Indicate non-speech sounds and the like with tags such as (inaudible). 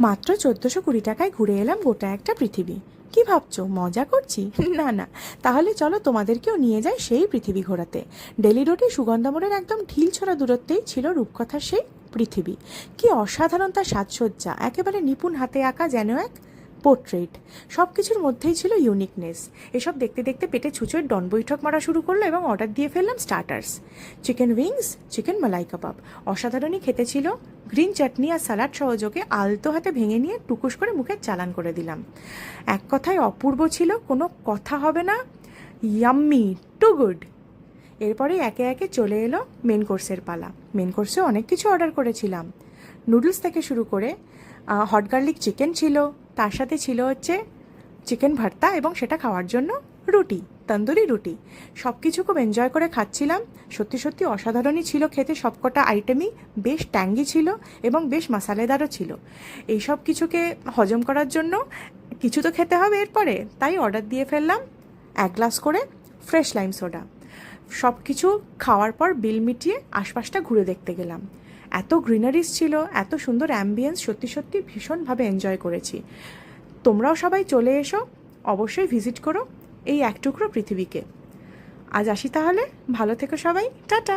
মাত্র চোদ্দোশো কুড়ি টাকায় ঘুরে এলাম গোটা একটা পৃথিবী। কি ভাবছ, মজা করছি? (laughs) না না, তাহলে চলো তোমাদেরকেও নিয়ে যাই সেই পৃথিবী ঘোরাতে। ডেলি রোডে সুগন্ধামোড়ের একদম ঢিল ছড়া দূরত্বেই ছিল রূপকথার সেই পৃথিবী। কি অসাধারণ তার সাজসজ্জা, একেবারে নিপুণ হাতে আঁকা যেন এক পোর্ট্রেট সব কিছুর মধ্যেই ছিল ইউনিকনেস এসব দেখতে দেখতে পেটে ছুঁচোয় ডন বৈঠক মারা শুরু করল এবং অর্ডার দিয়ে ফেললাম starters chicken wings chicken malai kebab অসাধারণই খেতে ছিল। গ্রিন চাটনি আর স্যালাড সহযোগে আলতো হাতে ভেঙে নিয়ে টুকুস করে মুখে চালান করে দিলাম। এক কথায় অপূর্ব ছিল, কোনো কথা হবে না। ইয়াম্মি টু গুড এরপরে একে একে চলে এলো মেন কোর্সের পালা। মেন কোর্সে অনেক কিছু অর্ডার করেছিলাম। নুডলস থেকে শুরু করে হট গার্লিক চিকেন ছিল। তার সাথে ছিল হচ্ছে চিকেন ভর্তা এবং সেটা খাওয়ার জন্য রুটি, তন্দুরি রুটি। সব কিছু খুব এনজয় করে খাচ্ছিলাম। সত্যি সত্যি অসাধারণই ছিল খেতে। সবকটা আইটেমই বেশ ট্যাঙ্গি ছিল এবং বেশ মশালেদারও ছিল। এই সব কিছুকে হজম করার জন্য কিছু তো খেতে হবে এরপরে। তাই অর্ডার দিয়ে ফেললাম এক গ্লাস করে ফ্রেশ লাইম সোডা সব কিছু খাওয়ার পর বিল মিটিয়ে আশপাশটা ঘুরে দেখতে গেলাম। এত গ্রিনারিস ছিল, এত সুন্দর অ্যাম্বিয়েন্স সত্যি সত্যি ভীষণভাবে এনজয় করেছি। তোমরাও সবাই চলে এসো, অবশ্যই ভিজিট করো এই এক টুকরো পৃথিবীকে। আজ আসি তাহলে, ভালো থেকো সবাই, টাটা!